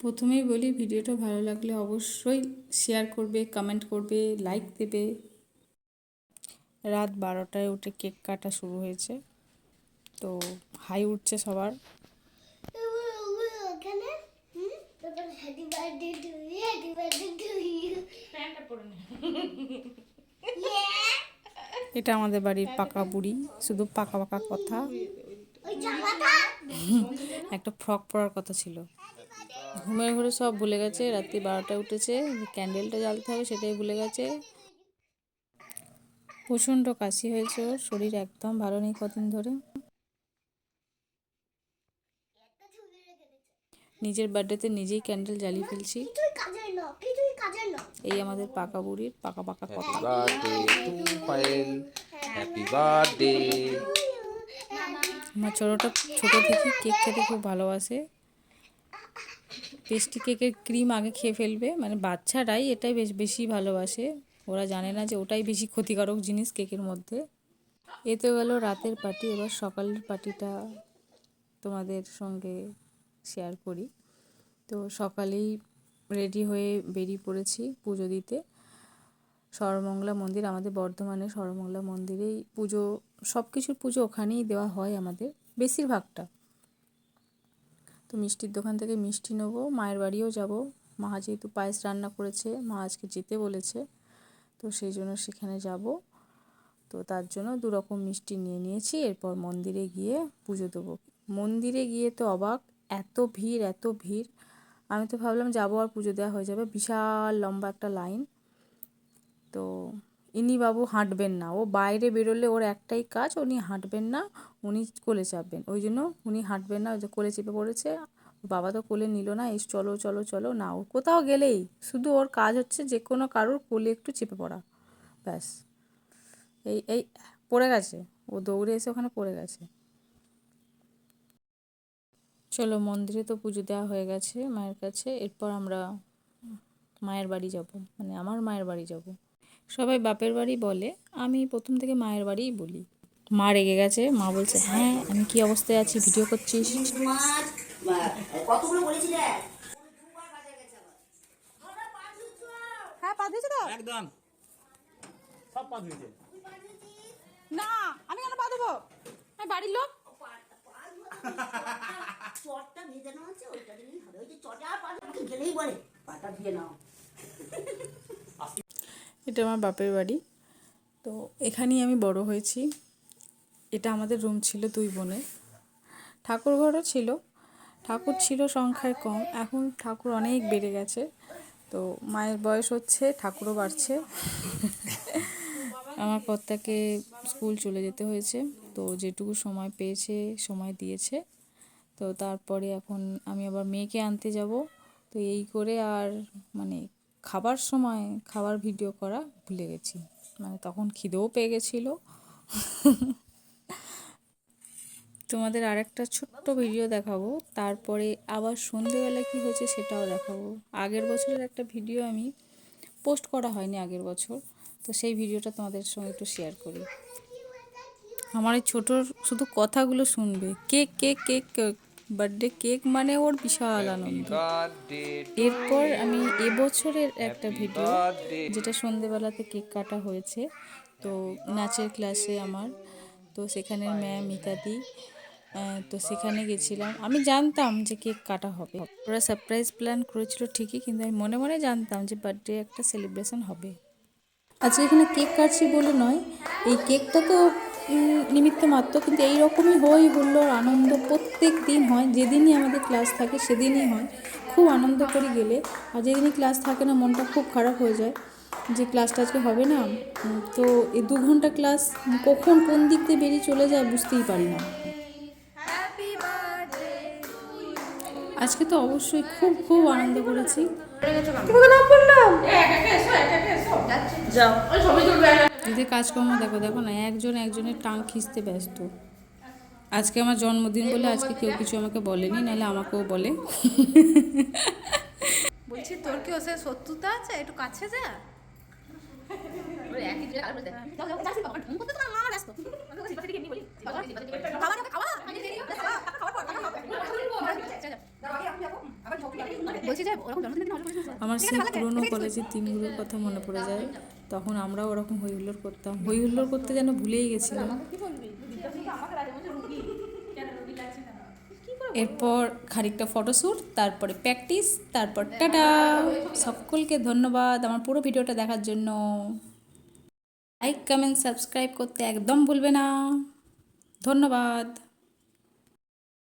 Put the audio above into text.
প্রথমেই বলি ভিডিওটা ভালো লাগলে অবশ্যই শেয়ার করবে কমেন্ট করবে লাইক দেবে। রাত বারোটায় উঠে কেক কাটা শুরু হয়েছে। তো হাই উঠছে সবার। এটা আমাদের বাড়ির পাকা বুড়ি শুধু পাকা পাকা কথা। একটা ফ্রক পরার কথা ছিল। ঘুমের ঘরে সব ভুলে গেছে। রাত্রি বারোটায় উঠেছে ক্যান্ডেলটা জ্বালতে হবে সেটাই ভুলে গেছে। প্রচণ্ড কাশি হয়েছে ওর শরীর একদম ভালো নেই কদিন ধরে। নিজের বার্থডেতে নিজেই ক্যান্ডেল জ্বালিয়ে ফেলছি। এই আমাদের পাকা বুড়ির পাকা পাকা কথা। আমার ছোটোটা ছোটো থেকে কেক খেতে খুব ভালোবাসে। পেস্ট্রি কেকের ক্রিম আগে খেয়ে ফেলবে। মানে বাচ্চারাই এটাই বেশ, বেশি ভালোবাসে। ওরা জানে না যে ওটাই বেশি ক্ষতিকারক জিনিস কেকের মধ্যে। এ তো গেল রাতের পার্টি। এবার সকালের পার্টিটা তোমাদের সঙ্গে শেয়ার করি। তো সকালেই রেডি হয়ে বেরিয়ে পড়েছি পুজো দিতে। সর্বমঙ্গলা মন্দির, আমাদের বর্ধমানে সর্বমঙ্গলা মন্দিরেই পুজো সব কিছুর পুজো ওখানেই দেওয়া হয় আমাদের। বেশিরভাগটা। তো মিষ্টির দোকান থেকে মিষ্টি নেব, মায়ের বাড়িও যাব। মা যেহেতু পায়েস রান্না করেছে, মা আজকে যেতে বলেছে, তো সেই জন্য সেখানে যাব। তো তার জন্য দু রকম মিষ্টি নিয়ে নিয়েছি, এরপর মন্দিরে গিয়ে পুজো দেবো। মন্দিরে গিয়ে তো অবাক, এত ভিড় এত ভিড়। আমি তো ভাবলাম যাব আর পুজো দেওয়া হয়ে যাবে, বিশাল লম্বা একটা লাইন। তো ইনি বাবু হাঁটবেন না। ও বাইরে বেরোলে ওর একটাই কাজ, উনি হাঁটবেন না, উনি কোলে চাপবেন। ওই জন্য উনি হাঁটবেন না কোলে চেপে পড়েছে। বাবা তো কোলে নিল না এই চলো চলো চলো, না, ও কোথাও গেলেই। শুধু ওর কাজ হচ্ছে যে কোনো কারোর কোলে একটু চেপে পড়া। ব্যাস। এই এই, পড়ে গেছে। ও দৌড়ে এসে ওখানে পড়ে গেছে। চলো, মন্দিরে তো পুজো দেওয়া হয়ে গেছে মায়ের কাছে। এরপর আমরা মায়ের বাড়ি যাব। মানে আমার মায়ের বাড়ি যাব। সবাই বাপের বাড়ি বলে আমি প্রথম থেকে মায়ের বাড়িই বলি। মা রেগে গেছে মা বলছে হ্যাঁ আমি কি অবস্থায় আছি? ভিডিও করছিস? কতগুলো হ্যাঁ পা একদম। সব পা ধুয়েছে। না আমি কেন পা দেবো আমি বাড়ির লোক। চটটা ভেজানো আছে ওইটা দিলেই হবে। ওই যে চটা পাটা গেলেই বলে। পাটা ধুয়ে নাও। এটা আমার বাপের বাড়ি। তো এখানেই আমি বড় হয়েছি। এটা আমাদের রুম ছিল দুই বোনের। ঠাকুর ঘরও ছিল। ঠাকুর ছিল সংখ্যায় কম। এখন ঠাকুর অনেক বেড়ে গেছে। তো মায়ের বয়স হচ্ছে, ঠাকুরও বাড়ছে। আমার কর্তাকে স্কুল চলে যেতে হয়েছে। তো যেটুকু সময় পেয়েছে, সময় দিয়েছে। তো তারপরে এখন আমি আবার মেয়েকে আনতে যাব। তো এই করে আর মানে খাবার সময় খাবার ভিডিও করা ভুলে গেছি। মানে তখন খিদেও পেয়ে গেছিল। তোমাদের আর একটা ছোট্ট ভিডিও দেখাবো। তারপরে আবার সন্ধেবেলা কি হয়েছে সেটাও দেখাবো। আগের বছরের একটা ভিডিও আমি পোস্ট করা হয়নি আগের বছর। তো সেই ভিডিওটা তোমাদের সঙ্গে একটু শেয়ার করি। আমার এই ছোটোর শুধু কথাগুলো শুনবে। কে কে কে বার্থডে কেক মানে ওর বিশাল আনন্দ। এরপর আমি এবছরের একটা ভিডিও যেটা সন্ধেবেলাতে কেক কাটা হয়েছে। তো নাচের ক্লাসে আমার। তো সেখানের ম্যাম ইত্যাদি তো সেখানে গেছিলাম। আমি জানতাম যে কেক কাটা হবে। ওরা সারপ্রাইজ প্ল্যান করেছিল ঠিকই কিন্তু আমি মনে মনে জানতাম যে বার্থডে একটা সেলিব্রেশন হবে। আজকে এখানে কেক কাটছি বলে নয়। এই কেকটা তো নিমিত্ত মাত্র। কিন্তু এই রকমই হই হুল্লোড় আনন্দ প্রত্যেক দিন হয় যেদিনই আমাদের ক্লাস থাকে সেদিনই হয়। খুব আনন্দ করে গেলে। আর যেদিনই ক্লাস থাকে না মনটা খুব খারাপ হয়ে যায় যে ক্লাসটা আজকে হবে না। তো এই দু ঘণ্টা ক্লাস কখন কোন দিক দিয়ে বেরিয়ে চলে যায় বুঝতেই পারি না। আজকে তো অবশ্যই খুব খুব আনন্দ করেছি। এদের কাজকর্ম দেখো দেখো না একজন একজনের টাং খিঁচতে ব্যস্ত। আজকে আমার জন্মদিন বলে আজকে কেউ কিছু আমাকে বলেনি নাহলে আমাকেও বলে। বলছি তোর কি ওসে শত্রুতা আছে? একটু কাছে যা। আমার সেই পুরোনো কলেজের দিনগুলোর কথা মনে পড়ে যায়। তখন আমরাও ওরকম হই হুল্লোড় করতাম। হই হুল্লোড় করতে যেন ভুলেই গেছিলাম। এরপর খানিকটা ফটোশ্যুট, তারপরে প্র্যাকটিস, তারপর টাটা। সকলকে ধন্যবাদ আমার পুরো ভিডিওটা দেখার জন্য। লাইক, কমেন্ট, সাবস্ক্রাইব করতে একদম ভুলবে না। ধন্যবাদ।